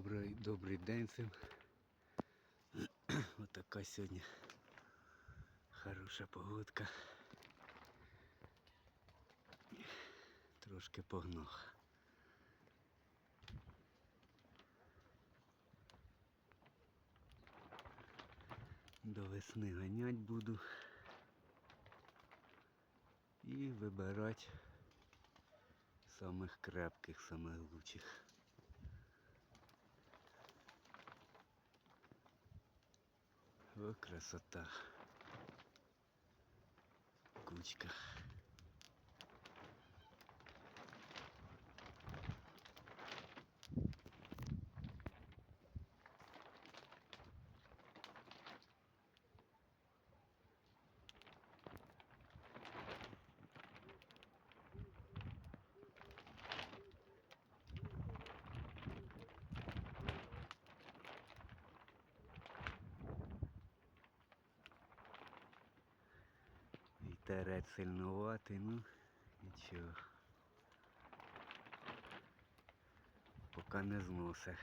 Добрий, добрий день всім. Отака сьогодні хороша погодка. Трошки погнав. До весни ганять буду і вибирати самих крепких, самих лучших. Красота. Кучка. Вітерець сильнуватий, ну нічого. Поки не зносить.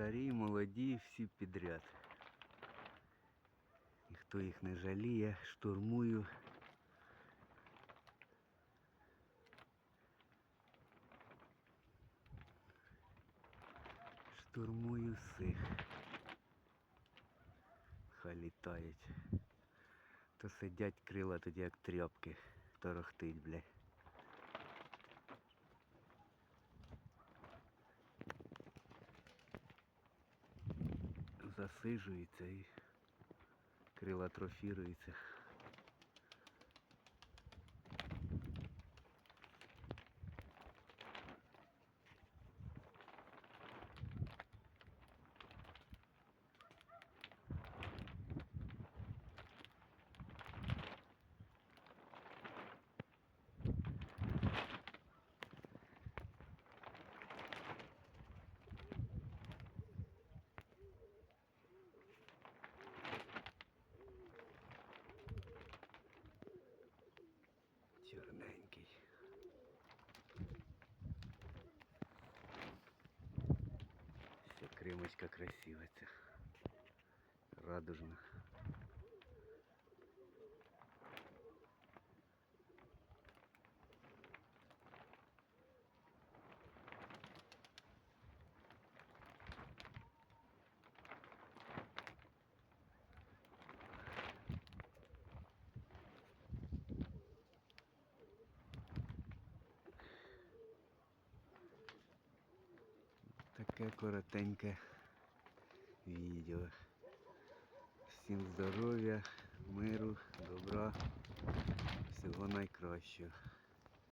старі, і молоді, всі підряд. Ніхто їх не жаліє, штурмую. Штурмую всіх. Хай літають. То сидять крила тоді як тряпки, торохтить, бля. Засижується і крила Вся кремочка красива ця. Радужна. Таке коротеньке відео. Всім здоров'я, миру, добра, всього найкращого.